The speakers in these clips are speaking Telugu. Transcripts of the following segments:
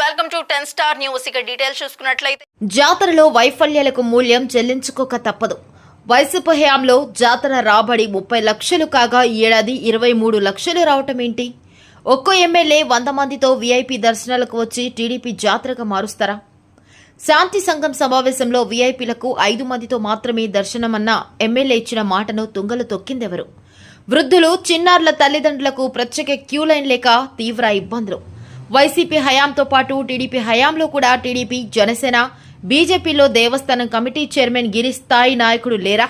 Welcome to ten star news. ఇక డీటెయిల్స్ చూసుకున్నట్లయితే జాతరలో వైఫల్యాలకు మూల్యం చెల్లించుకోక తప్పదు. వైసీపీ హయాంలో జాతర రాబడి ముప్పై లక్షలు కాగా ఈ ఏడాది ఇరవై మూడు లక్షలు రావటం ఏంటి? ఒక్కో ఎమ్మెల్యే వంద మందితో వీఐపీ దర్శనాలకు వచ్చి టీడీపీ జాతరగా మారుస్తారా? శాంతి సంఘం సమావేశంలో వీఐపీలకు ఐదు మందితో మాత్రమే దర్శనమన్న ఎమ్మెల్యే ఇచ్చిన మాటను తుంగలు తొక్కిందెవరు? వృద్ధులు చిన్నారుల తల్లిదండ్రులకు ప్రత్యేక క్యూ లైన్ లేక తీవ్ర ఇబ్బందులు. వైసీపీ హయాంతో పాటు టీడీపీ హయాంలో కూడా టీడీపీ జనసేన బీజేపీలో దేవస్థానం కమిటీ చైర్మన్ గిరి స్థాయి నాయకుడు లేరా?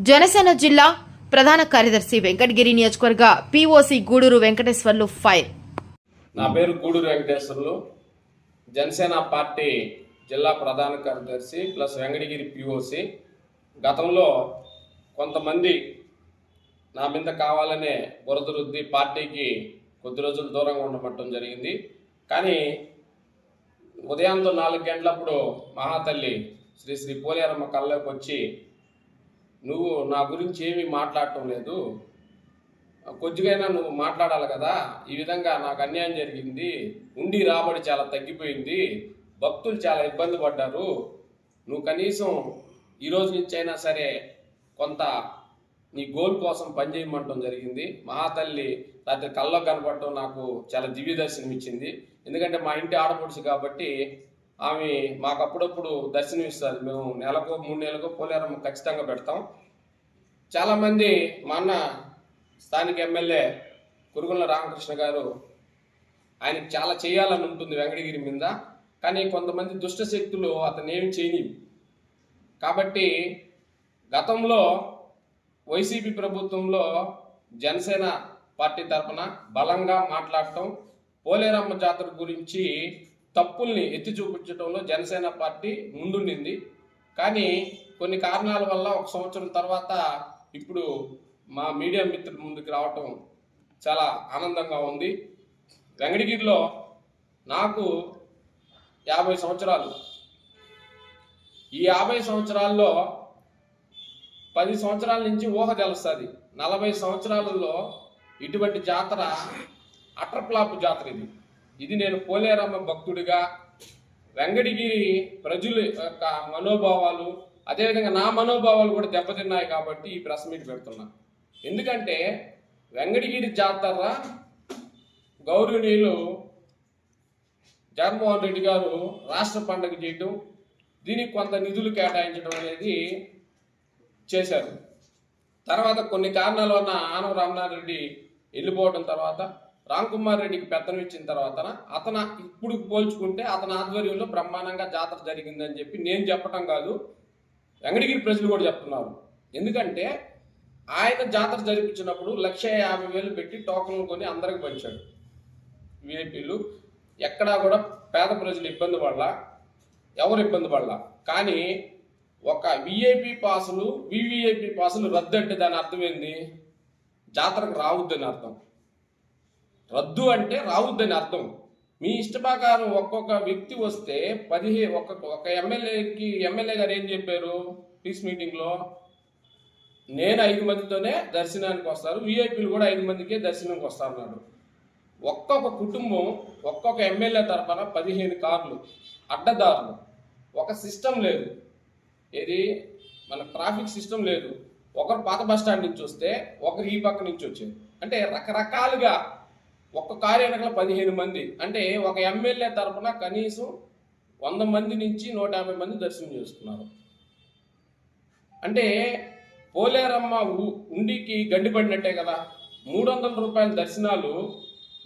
జనసేన జిల్లా ప్రధాన కార్యదర్శి వెంకటగిరి నియోజకవర్గ పీఓసీ గూడూరు వెంకటేశ్వర్లు ఫైర్. నా పేరు గూడూరు వెంకటేశ్వర్లు. జనసేన పార్టీ జిల్లా ప్రధాన కార్యదర్శి ప్లస్ వెంకటగిరి పిఓసి. గతంలో కొంతమంది నా మీద కావాలనే బురద రుద్ది పార్టీకి కొద్ది రోజులు దూరంగా ఉండబట్టడం జరిగింది. కానీ ఉదయంతో నాలుగు గంటలప్పుడు మహాతల్లి శ్రీ శ్రీ పోలేరమ్మ కళ్ళలోకి వచ్చి నువ్వు నా గురించి ఏమీ మాట్లాడటం లేదు. కొద్దిగైనా నువ్వు మాట్లాడాలి కదా. ఈ విధంగా నాకు అన్యాయం జరిగింది. ఉండి రాబడి చాలా తగ్గిపోయింది. భక్తులు చాలా ఇబ్బంది పడ్డారు. నువ్వు కనీసం ఈ రోజు నుంచి అయినా సరే కొంత నీ గోల్ కోసం పనిచేయమంటం జరిగింది. మహాతల్లి రాత్రి కళ్ళకు కనపడటం నాకు చాలా దివ్య దర్శనం ఇచ్చింది. ఎందుకంటే మా ఇంటి ఆడపడుచు కాబట్టి ఆమె మాకు అప్పుడప్పుడు దర్శనం ఇస్తుంది మేము నెలకు మూడు నెలలకు పోలేరమ్మ ఖచ్చితంగా పెడతాం. చాలామంది మా అన్న స్థానిక ఎమ్మెల్యే కురుగుల రామకృష్ణ గారు ఆయనకి చాలా చేయాలని ఉంటుంది వెంకటగిరి మీద. కానీ కొంతమంది దుష్ట శక్తులు అతను ఏమి చేయనివి. కాబట్టి గతంలో వైసీపీ ప్రభుత్వంలో జనసేన పార్టీ తరఫున బలంగా మాట్లాడటం పోలేరమ్మ జాతర గురించి తప్పుల్ని ఎత్తి చూపించడంలో జనసేన పార్టీ ముందుండింది. కానీ కొన్ని కారణాల వల్ల ఒక సంవత్సరం తర్వాత ఇప్పుడు మా మీడియా మిత్రుల ముందుకు రావటం చాలా ఆనందంగా ఉంది. వెంకటగిరిలో నాకు యాభై సంవత్సరాలు. ఈ యాభై సంవత్సరాల్లో పది సంవత్సరాల నుంచి ఊహ తెలుస్తుంది. నలభై సంవత్సరాలలో ఇటువంటి జాతర అటర్ప్లాప్ జాతర ఇది. ఇది నేను పోలేరమ్మ భక్తుడిగా వెంకటగిరి ప్రజల యొక్క మనోభావాలు అదేవిధంగా నా మనోభావాలు కూడా దెబ్బతిన్నాయి కాబట్టి ఈ ప్రెస్ మీట్ పెడుతున్నా. ఎందుకంటే వెంకటగిరి జాతర గౌరవనీయులు జగన్మోహన్ రెడ్డి గారు రాష్ట్ర పండుగ చేయటం దీనికి కొంత నిధులు కేటాయించడం అనేది చేశారు. తర్వాత కొన్ని కారణాల వలన ఆనవ రామనాథ్ రెడ్డి వెళ్ళిపోవడం తర్వాత రామ్ కుమార్ రెడ్డికి పెత్తనం ఇచ్చిన తర్వాత అతను ఇప్పుడు పోల్చుకుంటే అతని ఆధ్వర్యంలో బ్రహ్మాండంగా జాతర జరిగిందని చెప్పి నేను చెప్పటం కాదు వెంకటగిరి ప్రజలు కూడా చెప్తున్నారు. ఎందుకంటే ఆయన జాతర జరిపించినప్పుడు లక్ష యాభై వేలు పెట్టి టోకన్లు కొని అందరికి పంచాడు. విఐపీలు ఎక్కడా కూడా పేద ప్రజలు ఇబ్బంది పడలా ఎవరు ఇబ్బంది పడలా. కానీ ఒక విఐపి పాసులు వివిఐపి పాసులు రద్దు అంటే దాని అర్థం ఏంది? జాతరకు రావద్దని అర్థం. రద్దు అంటే రావద్దని అర్థం. మీ ఇష్ట ప్రకారం ఒక్కొక్క వ్యక్తి వస్తే పదిహే ఒక ఒక ఎమ్మెల్యేకి ఎమ్మెల్యే గారు ఏం చెప్పారు? పీస్ మీటింగ్లో? నేను ఐదు మందితోనే దర్శనానికి వస్తారు విఐపీలు కూడా ఐదు మందికే దర్శనానికి వస్తారన్నాడు ఒక్కొక్క కుటుంబం ఒక్కొక్క ఎమ్మెల్యే తరఫున పదిహేను కార్లు అడ్డదారులు. ఒక సిస్టమ్ లేదు. ఏది? మన ట్రాఫిక్ సిస్టమ్ లేదు. ఒకరు పాత బస్ స్టాండ్ నుంచి వస్తే ఒకరు ఈ పక్క నుంచి వచ్చేది అంటే రకరకాలుగా ఒక్క కారు వెనకాల పదిహేను మంది. అంటే ఒక ఎమ్మెల్యే తరఫున కనీసం వంద మంది నుంచి నూట యాభై మంది దర్శనం చేసుకున్నారు. అంటే పోలేరమ్మ ఉండికి గండి పడినట్టే కదా. మూడు వందల రూపాయల దర్శనాలు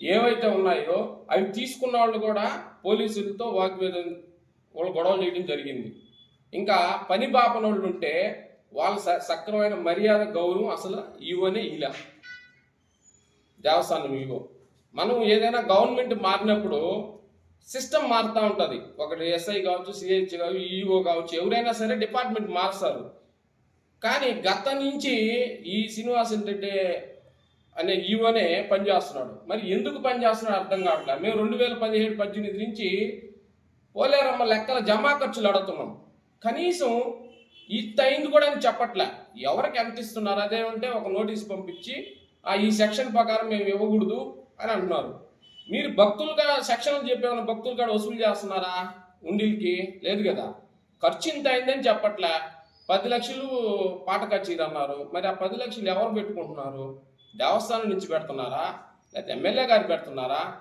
ఏవైతే ఉన్నాయో అవి తీసుకున్న వాళ్ళు కూడా పోలీసులతో వాగ్వేదం వాళ్ళు గొడవ చేయడం జరిగింది. ఇంకా పని పాపనోళ్ళు ఉంటే వాళ్ళ స- సక్రమైన మర్యాద గౌరవం అసలు ఇవనే ఇలా దేవస్థానం ఇవో మనం ఏదైనా గవర్నమెంట్ మారినప్పుడు సిస్టమ్ మారుతూ ఉంటుంది. ఒకటి ఎస్ఐ కావచ్చు సిహెచ్ కావచ్చు ఈఓ కావచ్చు ఎవరైనా సరే డిపార్ట్మెంట్ మారుస్తారు. కానీ గత నుంచి ఈ శ్రీనివాసన్ రెడ్డి అనే ఈవోనే పనిచేస్తున్నాడు మరి ఎందుకు పనిచేస్తున్నాడు అర్థం కావట్లేదు మేము రెండు వేల పదిహేడు పద్దెనిమిది నుంచి పోలేరమ్మ లెక్కల జమా ఖర్చులు అడుగుతున్నాం. కనీసం ఇంత అయింది కూడా అని చెప్పట్లే. ఎవరికి ఎంత ఇస్తున్నారు? అదేమంటే ఒక నోటీస్ పంపించి ఆ ఈ సెక్షన్ ప్రకారం మేము ఇవ్వకూడదు అని అంటున్నారు. మీరు భక్తులుగా సెక్షన్ చెప్పేవాళ్ళు భక్తులు కాడ వసూలు చేస్తున్నారా? ఉండిల్కి? లేదు కదా. ఖర్చు ఇంత అయిందని చెప్పట్లే. పది లక్షలు పాట కచేరీ అన్నారు. మరి ఆ పది లక్షలు ఎవరు పెట్టుకుంటున్నారు? దేవస్థానం నుంచి పెడుతున్నారా? లేకపోతే ఎమ్మెల్యే గారు పెడుతున్నారా?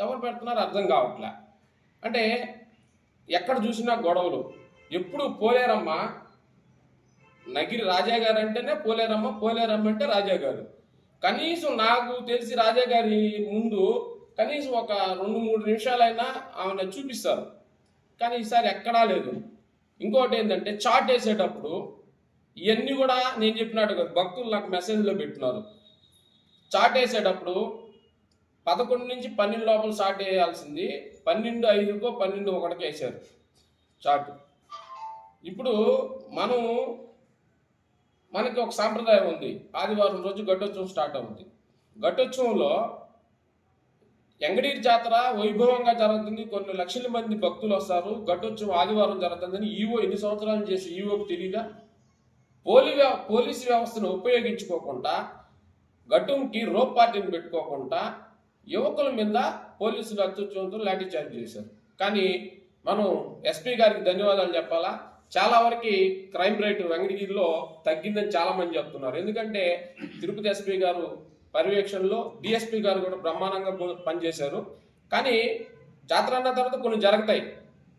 ఎవరు పెడుతున్నారో అర్థం కావట్లే. అంటే ఎక్కడ చూసినా గొడవలు. ఎప్పుడు పోలేరమ్మ? నగిరి రాజా గారు అంటేనే పోలేరమ్మ పోలేరమ్మ అంటే రాజా గారు. కనీసం నాకు తెలిసి రాజా గారి ముందు కనీసం ఒక రెండు మూడు నిమిషాలైనా ఆమెను చూపిస్తారు. కానీ ఈసారి ఎక్కడా లేదు. ఇంకోటి ఏంటంటే చాట్ వేసేటప్పుడు ఇవన్నీ కూడా నేను చెప్పినట్టు భక్తులు నాకు మెసేజ్లో పెట్టినారు. చాట్ వేసేటప్పుడు పదకొండు నుంచి పన్నెండు లోపల స్టార్ట్ వేయాల్సింది. పన్నెండు ఐదుకో పన్నెండు ఒకటికి వేసారు చాట్. ఇప్పుడు మనం మనకి ఒక సాంప్రదాయం ఉంది. ఆదివారం రోజు గడ్డోత్సవం స్టార్ట్ అవుతుంది ఘటోత్సవంలో ఎంగడీరి జాతర వైభవంగా జరుగుతుంది. కొన్ని లక్షల మంది భక్తులు వస్తారు. ఘటోత్సవం ఆదివారం జరుగుతుందని ఈవో ఎన్ని సంవత్సరాలు చేసి ఈవోకు తెలియదా పోలీ పోలీసు వ్యవస్థను ఉపయోగించుకోకుండా గట్టుకి రోప్ పార్టీని పెట్టుకోకుండా యువకుల మీద పోలీసులు అత్యుత్సవంతో లాఠీ చార్జ్ చేశారు. కానీ మనం ఎస్పీ గారికి ధన్యవాదాలు చెప్పాలా? చాలా వరకు క్రైమ్ రేట్ వెంకటగిరిలో తగ్గిందని చాలా మంది చెప్తున్నారు. ఎందుకంటే తిరుపతి ఎస్పీ గారు పర్యవేక్షణలో డిఎస్పీ గారు కూడా బ్రహ్మాండంగా పనిచేశారు. కానీ జాతర అన్న తర్వాత కొన్ని జరుగుతాయి.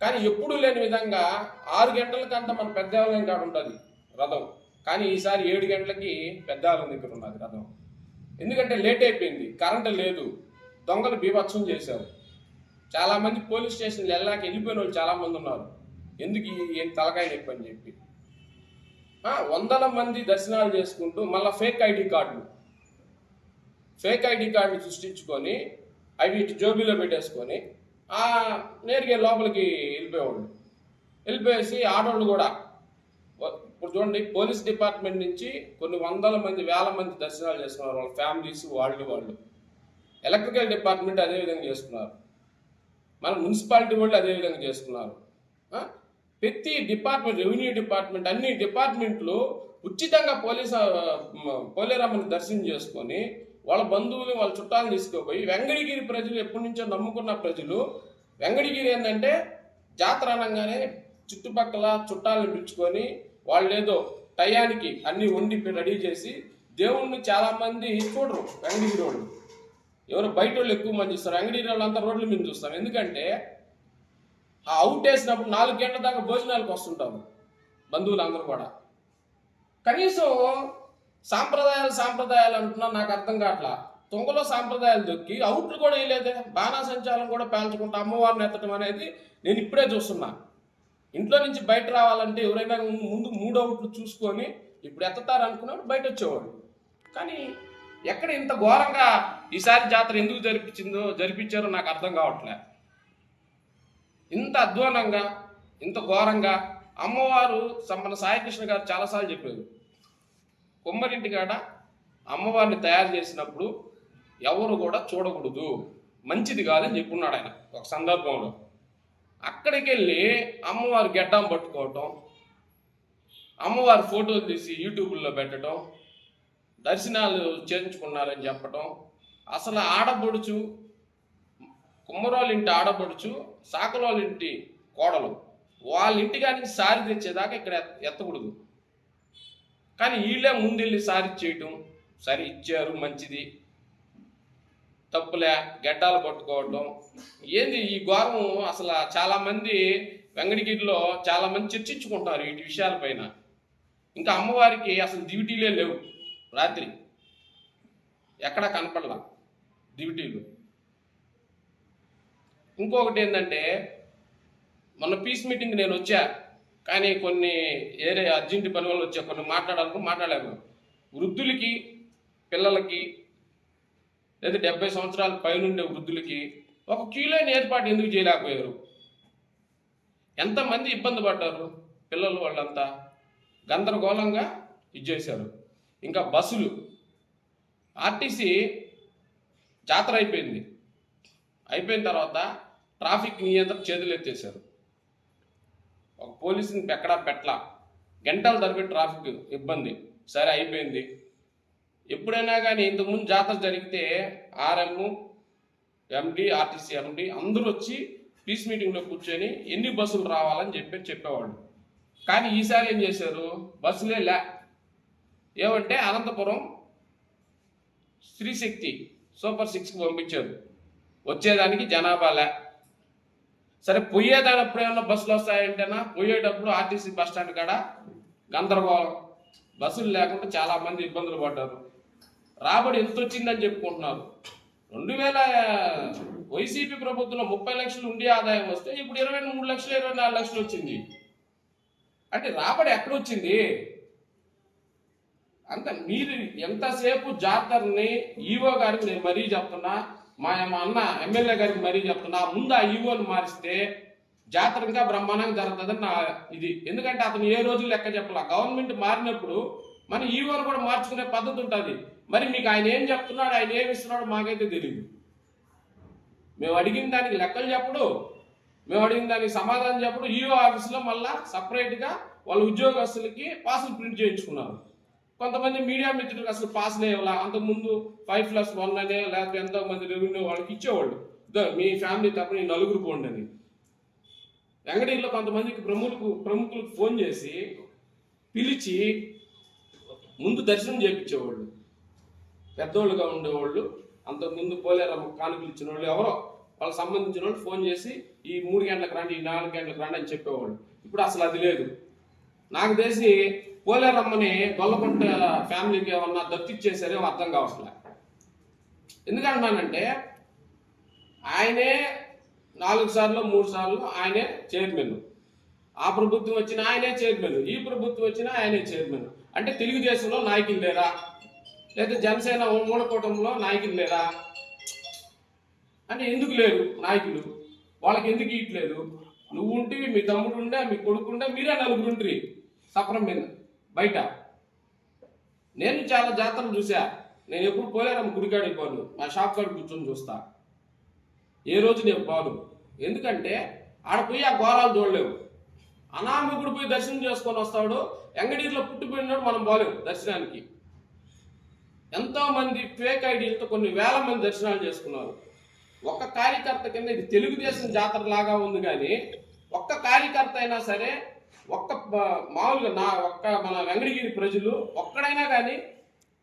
కానీ ఎప్పుడూ లేని విధంగా ఆరు గంటలకంతా మన పెద్దవాళ్ళం కాడ ఉంటుంది రథం. కానీ ఈసారి ఏడు గంటలకి పెద్దవాళ్ళం దగ్గర ఉన్నది రథం. ఎందుకంటే లేట్ అయిపోయింది కరెంటు లేదు దొంగలు బీభత్సం చేశారు. చాలా మంది పోలీస్ స్టేషన్లు వెళ్ళాక వెళ్ళిపోయిన వాళ్ళు చాలామంది ఉన్నారు. ఎందుకు ఈ- తలకాయ నొప్పి అని చెప్పి. వందల మంది దర్శనాలు చేసుకుంటూ మళ్ళీ ఫేక్ ఐడి కార్డులు. ఫేక్ ఐడి కార్డులు సృష్టించుకొని అవి ఇటు జోబీలో పెట్టేసుకొని నేరుగా లోపలికి వెళ్ళిపోయేవాళ్ళు. వెళ్ళిపోయేసి ఆడవాళ్ళు కూడా ఇప్పుడు చూడండి పోలీస్ డిపార్ట్మెంట్ నుంచి కొన్ని వందల మంది వేల మంది దర్శనాలు చేస్తున్నారు వాళ్ళ ఫ్యామిలీస్ వాళ్ళు వాళ్ళు. ఎలక్ట్రికల్ డిపార్ట్మెంట్ అదే విధంగా మన మున్సిపాలిటీ వాళ్ళు అదే విధంగా ప్రతి డిపార్ట్మెంట్ రెవెన్యూ డిపార్ట్మెంట్ అన్ని డిపార్ట్మెంట్లు ఉచితంగా పోలీస్ ఆ, పోలేరమ్మని దర్శనం చేసుకొని వాళ్ళ బంధువులు వాళ్ళ చుట్టాలను తీసుకుపోయి వెంగళగిరి ప్రజలు ఎప్పటి నుంచో నమ్ముకున్న ప్రజలు వెంగళగిరి ఏంటంటే జాతర అనగానే చుట్టుపక్కల చుట్టాలను పిలుచుకొని వాళ్ళు ఏదో టయానికి అన్ని వండి రెడీ చేసి దేవుణ్ణి చాలామంది చూడరు వెంగళగిరి వాళ్ళు. ఎవరు బయట వాళ్ళు ఎక్కువ మంది చూస్తారు వెంగళగిరి వాళ్ళంతా రోడ్ల మీద చూస్తారు. ఎందుకంటే ఆ అవుట్ వేసినప్పుడు నాలుగు గంటల దాకా భోజనాలకు వస్తుంటాము బంధువులందరూ కూడా. కనీసం సాంప్రదాయాలు సాంప్రదాయాలు అంటున్నా నాకు అర్థం కావట్లా. తుంగలో సాంప్రదాయాలు దొక్కి అవుట్లు కూడా వేయలేదే. బాణాసంచారం కూడా పేల్చుకుంటా అమ్మవారిని ఎత్తడం అనేది నేను ఇప్పుడే చూస్తున్నా. ఇంట్లో నుంచి బయట రావాలంటే ఎవరైనా ముందు మూడు అవుట్లు చూసుకొని ఇప్పుడు ఎత్తుతారు బయట వచ్చేవాడు కానీ ఎక్కడ ఇంత ఘోరంగా ఈసారి జాతర ఎందుకు జరిపించిందో జరిపించారో నాకు అర్థం కావట్లే. ఇంత అధ్వానంగా ఇంత ఘోరంగా అమ్మవారు మన సాయికృష్ణ గారు చాలాసార్లు చెప్పారు. కుమ్మరింటి కాడ అమ్మవారిని తయారు చేసినప్పుడు ఎవరు కూడా చూడకూడదు. మంచిది కాదని చెప్పున్నాడు ఆయన ఒక సందర్భంలో. అక్కడికి వెళ్ళి అమ్మవారు గెడ్డం పట్టుకోవటం అమ్మవారి ఫోటోలు తీసి యూట్యూబ్లో పెట్టడం దర్శనాలు చేయించుకున్నారని చెప్పటం అసలు ఆడపడుచు కుమ్మరోళ్ళింటి ఆడపడుచు సాకలోళ్ళ ఇంటి కోడలు. వాళ్ళ ఇంటి కానీ సారి తెచ్చేదాకా ఇక్కడ ఎత్త- ఎత్తకూడదు. కానీ వీళ్ళే ముందెళ్ళి సారి చేయటం సరే ఇచ్చారు మంచిది. తప్పులే గడ్డాలు పట్టుకోవటం. ఏంది ఈ ఘోరం? అసలు చాలామంది వెంగడిగిరిలో చాలామంది చర్చించుకుంటారు వీటి విషయాలపైన ఇంకా అమ్మవారికి అసలు డ్యూటీలే లేవు. రాత్రి. ఎక్కడా కనపడలా డ్యూటీలు ఇంకొకటి ఏంటంటే మొన్న పీస్ మీటింగ్ నేను వచ్చా కానీ కొన్ని ఏరే అర్జెంట్ పని వల్ల వచ్చా కొన్ని మాట్లాడాలను మాట్లాడలేము వృద్ధులకి పిల్లలకి లేదా డెబ్బై సంవత్సరాల పైనుండే వృద్ధులకి ఒక క్యూలైన ఏర్పాటు ఎందుకు చేయలేకపోయారు? ఎంతమంది ఇబ్బంది పడ్డారు పిల్లలు వాళ్ళంతా? గందరగోళంగా ఇచ్చేశారు. ఇంకా బస్సులు. ఆర్టీసీ జాతర అయిపోయింది. అయిపోయిన తర్వాత ట్రాఫిక్ నియంత్రణ చేతులు ఎత్తేసారు ఒక పోలీసుని ఎక్కడా పెట్టలా. గంటల తరబడి ట్రాఫిక్ ఇబ్బంది. సరే అయిపోయింది. ఎప్పుడైనా కానీ ఇంతకుముందు జాతర జరిగితే ఆర్ఎం ఎండి ఆర్టీసీ ఎండి అందరూ వచ్చి పీస్ మీటింగ్లో కూర్చొని ఎన్ని బస్సులు రావాలని చెప్పి చెప్పేవాళ్ళు. కానీ ఈసారి ఏం చేశారు? బస్సులే లే. ఏమంటే అనంతపురం స్త్రీశక్తి సూపర్ సిక్స్కి పంపించారు. వచ్చేదానికి జనాభా లే. సరే పోయేటప్పుడు ఏమన్నా బస్సులు వస్తాయంటేనా? పోయేటప్పుడు ఆర్టీసీ బస్ స్టాండ్ కాడ గందరగోళం. బస్సులు లేకుండా చాలా మంది ఇబ్బందులు పడ్డారు. రాబడి ఎంత వచ్చిందని చెప్పుకుంటున్నారు. రెండు వేల వైసీపీ ప్రభుత్వంలో ముప్పై లక్షలు ఉండే ఆదాయం వస్తే ఇప్పుడు ఇరవై మూడు లక్షలు ఇరవై నాలుగు లక్షలు వచ్చింది. అంటే రాబడి ఎక్కడ వచ్చింది? అంత మీరు ఎంతసేపు జాతరని ఈవో గారికి నేను మరీ చెప్తున్నా మా అన్న ఎమ్మెల్యే గారికి మరీ చెప్తున్నా ముందు ఆ ఈవోని మారిస్తే జాతర ఇంకా బ్రహ్మాండంగా జరుగుతుందని నా ఇది. ఎందుకంటే అతను ఏ రోజు లెక్క చెప్పాల. గవర్నమెంట్ మారినప్పుడు మన ఈవోని కూడా మార్చుకునే పద్ధతి ఉంటుంది. మరి మీకు ఆయన ఏం చెప్తున్నాడు ఆయన ఏమి ఇస్తున్నాడో మాకైతే తెలియదు మేము అడిగిన దానికి లెక్కలు చెప్పడు మేము అడిగిన దానికి సమాధానం చెప్పడు. ఈఓ ఆఫీస్లో మళ్ళా సపరేట్గా వాళ్ళ ఉద్యోగస్తులకి పాసులు ప్రింట్ చేయించుకున్నారు. కొంతమంది మీడియా మిత్రులకు అసలు పాస్ లేవాల అంతకుముందు ఫైవ్ ప్లస్ వన్ అనే లేకపోతే ఎంతో మంది రెవెన్యూ వాళ్ళకి ఇచ్చేవాళ్ళు. మీ ఫ్యామిలీ తప్పని నలుగురు పోండి అని. వెంకటగిరిలో కొంతమందికి ప్రముఖులకు ప్రముఖులకు ఫోన్ చేసి పిలిచి ముందు దర్శనం చేయించేవాళ్ళు పెద్దోళ్ళుగా ఉండేవాళ్ళు. అంతకుముందు పోలేరమ్మ కానుకలు ఇచ్చిన వాళ్ళు ఎవరో. వాళ్ళకి సంబంధించిన వాళ్ళు ఫోన్ చేసి ఈ మూడు గంటలకు రాండి ఈ నాలుగు గంటలకు రాండి అని చెప్పేవాళ్ళు. ఇప్పుడు అసలు అది లేదు. నాకు తెలిసి పోలేరమ్మని గొల్లకుంట ఫ్యామిలీకి ఏమన్నా దత్తిచ్చేసారేమో అర్థం కావట్లే. ఎందుకంటున్నానంటే ఆయనే నాలుగు సార్లు మూడు సార్లు ఆయనే చైర్మన్. ఆ ప్రభుత్వం వచ్చిన ఆయనే చైర్మన్. ఈ ప్రభుత్వం వచ్చిన ఆయనే చైర్మన్. అంటే తెలుగుదేశంలో నాయకులు లేరా? లేదా జనసేన మూడకూటంలో నాయకులు లేరా? అంటే ఎందుకు లేరు నాయకులు? వాళ్ళకి ఎందుకు ఇట్లేదు నువ్వు ఉంటే మీ తమ్ముడు ఉండే మీ కొడుకు ఉండే మీరే నలుగురు ఉంట్రి సఫరం మీద. బయట. నేను చాలా జాతరలు చూసా నేను ఎప్పుడు పోలేరమ్మ గుడికాడికి పోను. మా షాప్ కాడ కూర్చొని చూస్తా. ఏ రోజు నేను పోను. ఎందుకంటే ఆడ పోయి ఆ ఘోరాలు చూడలేవు. అనామకుడు పోయి దర్శనం చేసుకొని వస్తాడు. ఎంగడీర్లో పుట్టిపోయినాడు మనం పోలేము దర్శనానికి. ఎంతోమంది ఫేక్ ఐడీలతో కొన్ని వేల మంది దర్శనాలు చేసుకున్నారు. ఒక్క కార్యకర్త కింద ఇది తెలుగుదేశం జాతర లాగా ఉంది కానీ ఒక్క కార్యకర్త అయినా సరే ఒక్క మామూలుగా నా ఒక్క మన వెంకటగిరి ప్రజలు ఒక్కడైనా కానీ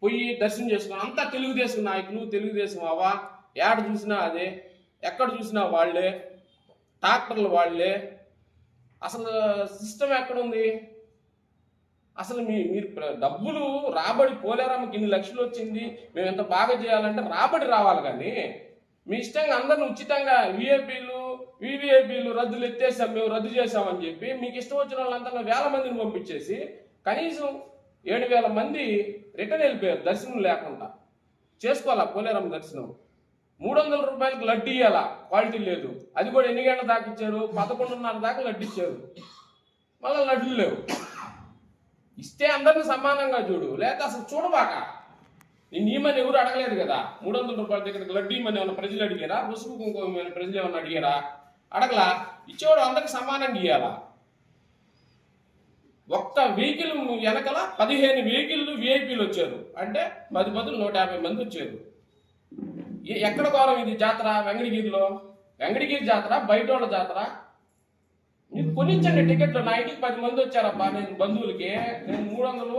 పోయి దర్శనం చేసుకుని అంతా తెలుగుదేశం నాయకులు తెలుగుదేశం అవా ఏడ చూసినా అదే ఎక్కడ చూసినా వాళ్ళే ట్రాక్టర్లు వాళ్ళే. అసలు సిస్టమ్ ఎక్కడుంది అసలు మీ మీరు డబ్బులు రాబడి పోలేరమ్మకి ఇన్ని లక్షలు వచ్చింది మేము ఎంత బాగా చేయాలంటే రాబడి రావాలి కానీ మీ ఇష్టంగా అందరిని ఉచితంగా విఐపీలు వివిఐపీలు రద్దులు ఎత్తేసాం మేము రద్దు చేసామని చెప్పి మీకు ఇష్టం వచ్చిన వాళ్ళంతా వేల మందిని పంపించేసి కనీసం ఏడు వేల మంది రిటర్న్ వెళ్ళిపోయారు దర్శనం లేకుండా. చేసుకోవాలా? పోలేరమ్మ దర్శనం. మూడు వందల రూపాయలకు లడ్డు ఇవ్వాలా క్వాలిటీ లేదు. అది కూడా ఎన్ని గంటల దాకా ఇచ్చారు? పదకొండున్నర దాకా లడ్డు ఇచ్చారు. మళ్ళీ లడ్డులు లేవు. ఇస్తే అందరిని సమానంగా చూడు. లేక అసలు చూడబాక. నేను ఈమని ఎవరు అడగలేదు కదా? మూడు వందల రూపాయల దగ్గర లడ్డు ఇమ్మని ఏమైనా ప్రజలు అడిగారా? రుసుము కుంకుమ ప్రజలు ఏమైనా అడిగారా? అడగలా ఇచ్చేవాడు అందరికి సమానంగా ఇవ్వాలా ఒక్క వెహికల్ వెనకల పదిహేను వెహికల్ విఐపీలు వచ్చారు. అంటే పది బదులు నూట యాభై మంది వచ్చారు. ఎక్కడ ఘోరం ఇది జాతర? వెంకటగిరిలో. వెంగడిగిరి జాతర బయటోళ్ళ జాతర. మీరు కొనించండి టికెట్లు. నా ఇంటికి పది మంది వచ్చారబ్బా నేను బంధువులకి. నేను మూడు వందలు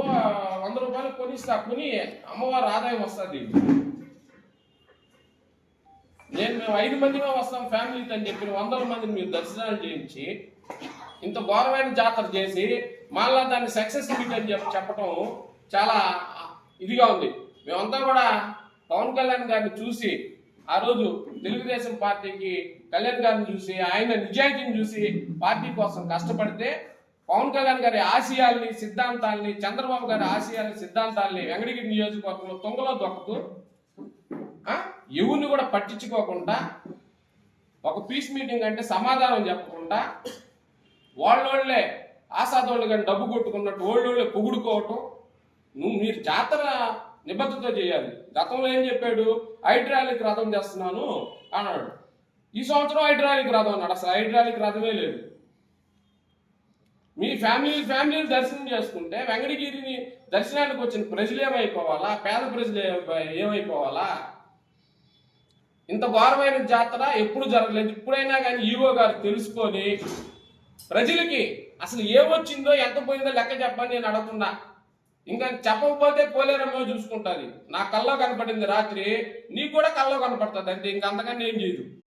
వంద రూపాయలు కొనిస్తా. కొని అమ్మవారి ఆదాయం వస్తుంది. నేను మేము ఐదు మందిగా వస్తాం ఫ్యామిలీతో అని చెప్పి వందల మందిని మీరు దర్శనాలు చేయించి ఇంత ఘోరమైన జాతర చేసి మళ్ళా దాన్ని సక్సెస్ మీట్ అని చెప్పి చెప్పడం చాలా ఇదిగా ఉంది. మేమంతా కూడా పవన్ కళ్యాణ్ గారిని చూసి ఆ రోజు తెలుగుదేశం పార్టీకి కళ్యాణ్ గారిని చూసి ఆయన నిజాయితీని చూసి పార్టీ కోసం కష్టపడితే పవన్ కళ్యాణ్ గారి ఆశయాల్ని సిద్ధాంతాల్ని చంద్రబాబు గారి ఆశయాల్ని సిద్ధాంతాల్ని వెంకటగిరి నియోజకవర్గంలో తొంగలో దొక్కదు ఎవరిని కూడా పట్టించుకోకుండా ఒక పీస్ మీటింగ్ అంటే సమాధానం చెప్పకుండా వాళ్ళోళ్ళే ఆసాదోళ్ళు కానీ డబ్బు కొట్టుకున్నట్టు వాళ్ళోళ్ళే పొగుడుకోవటం. నువ్వు మీరు జాతర నిబద్ధతో చేయాలి. గతంలో ఏం చెప్పాడు? హైడ్రాలిక్ రథం చేస్తున్నాను అన్నాడు. ఈ సంవత్సరం హైడ్రాలిక్ రథం అన్నాడు. అసలు హైడ్రాలిక్ రథమే లేదు. మీ ఫ్యామిలీ ఫ్యామిలీని దర్శనం చేసుకుంటే వెంకటగిరిని దర్శనానికి వచ్చిన ప్రజలు ఏమైపోవాలా? పేద ప్రజలు ఏమైపోవాలా? ఇంత ఘోరమైన జాతర ఎప్పుడు జరగలేదు. ఇప్పుడైనా కానీ ఈవో గారు తెలుసుకొని ప్రజలకి అసలు ఏమొచ్చిందో ఎంత పోయిందో లెక్క చెప్పని నేను అడగకుండా. ఇంకా చెప్పకపోతే పోలేరమ్మో చూసుకుంటుంది. నా కల్లో కనపడింది రాత్రి నీకు కూడా కల్లో కనపడుతుంది అంటే ఇంకంతకన్నా ఏం చేయదు.